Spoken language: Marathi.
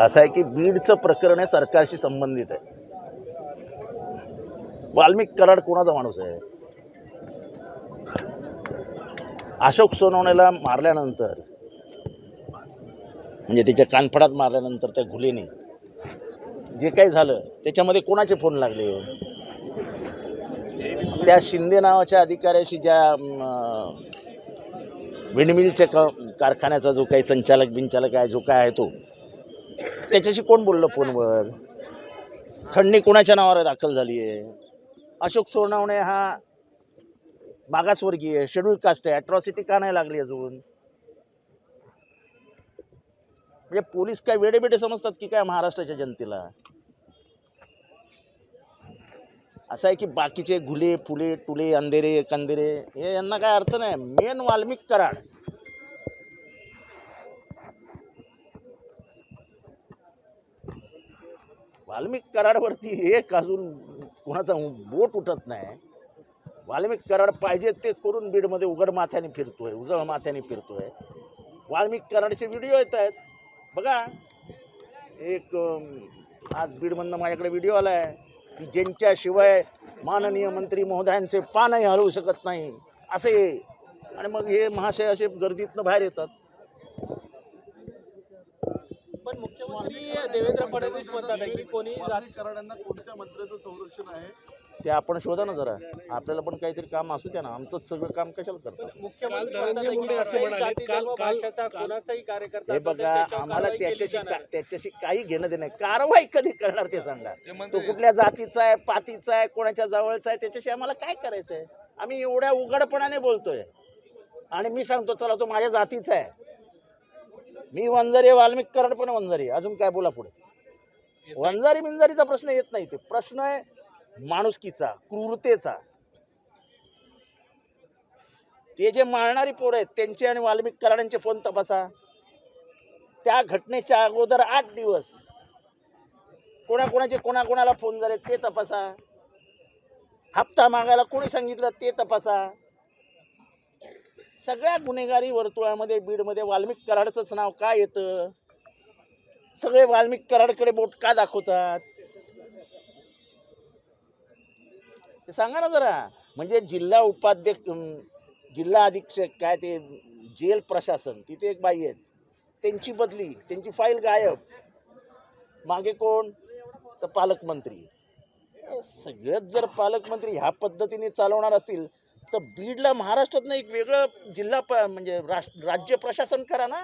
असं आहे की बीडचं प्रकरण हे सरकारशी संबंधित आहे. वाल्मिक कराड कोणाचा माणूस आहे? अशोक सोनवणेला मारल्यानंतर म्हणजे त्याच्या कानफडात मारल्यानंतर त्या घुलीने जे काही झालं त्याच्यामध्ये कोणाचे फोन लागले हो? त्या शिंदे नावाच्या अधिकाऱ्याशी ज्या विंडमिलच्या क कारखान्याचा जो काही संचालक बिंचालक आहे जो काय आहे तो. त्याच्याशी कोण बोललं फोनवर? खंडणी कोणाच्या नावावर दाखल झाली आहे? अशोक सोनावणे हा मागासवर्गीय शेड्यूल कास्ट आहे. अट्रॉसिटी का नाही लागली अजून? म्हणजे पोलीस काय वेडेबेडे समजतात की काय महाराष्ट्राच्या जनतेला? असं आहे की बाकीचे घुले फुले टुले अंधेरे कंदेरे हे यांना काय अर्थ नाही. मेन वाल्मिक कराड. वाल्मिक कराडवरती एक अजून कोणाचा बोट उठत नाही. वाल्मिक कराड पाहिजे ते करून बीडमध्ये उघड माथ्याने फिरतोय उजळ माथ्याने फिरतोय. वाल्मिक कराडचे व्हिडिओ येत आहेत. बघा. एक आज बीडमधनं माझ्याकडे व्हिडिओ आला आहे की ज्यांच्याशिवाय माननीय मंत्री महोदयांचे पानही हलवू शकत नाही असे. आणि मग हे महाशय असे गर्दीतनं बाहेर येतात. पण मुख्यमंत्री देवेंद्र फडणवीस म्हणतात की कोणी कराडांना कोणत्या मंत्र्याचं संरक्षण आहे? ते आपण शोधा ना जरा. आपल्याला पण काहीतरी काम असू द्या ना. आमचंच सगळं काम कशाला पण करतात मुख्यमंत्री काल म्हणतात आहे की धनंजय मुंडे असे कुठल्याही म्हणाले, जाती, काल- धर्म, काल- भाषेचा काल- कोणाचाही कार्यकर्ता हे बघा आम्हाला त्याच्याशी. का- त्याच्याशी काही घेणं देणं नाही कारवाई कधी करणार ते सांगा. ते तो म्हणते कुठल्या जातीचा आहे पातीचा आहे कोणाच्या जवळचा आहे त्याच्याशी आम्हाला काय करायचं आहे आम्ही एवढ्या उघडपणाने बोलतोय. आणि मी सांगतो चला तो माझ्या जातीचा आहे. मी वंजारी आहे, वाल्मिक कराड पण वंजारी आहे. अजून काय बोला पुढे. वंजारी बिंजारीचा प्रश्न येत नाही. ते प्रश्न आहे माणुसकीचा क्रूरतेचा. ते जे मारणारी पोरं आहेत त्यांचे आणि वाल्मिक कराडांचे फोन तपासा. त्या घटनेच्या अगोदर आठ दिवस कोणाकोणाचे कोणाकोणाला फोन झाले ते तपासा. हप्ता मागायला कोणी सांगितलं ते तपासा. सगळ्या गुन्हेगारी वर्तुळामध्ये बीडमध्ये वाल्मिक कराडचंच नाव का येतं? सगळे वाल्मिक कराडकडे बोट का दाखवतात? ते सांगा ना जरा. म्हणजे जिल्हा उपाध्यक्ष जिल्हा अधीक्षक काय ते जेल प्रशासन तिथे एक बाई आहेत. त्यांची बदली त्यांची फाईल गायब. मागे कोण? तर पालकमंत्री. सगळ्यात जर पालकमंत्री ह्या पद्धतीने चालवणार असतील तर बीडला महाराष्ट्रातनं एक वेगळं जिल्हा प म्हणजे राष्ट्र राज्य प्रशासन करा ना.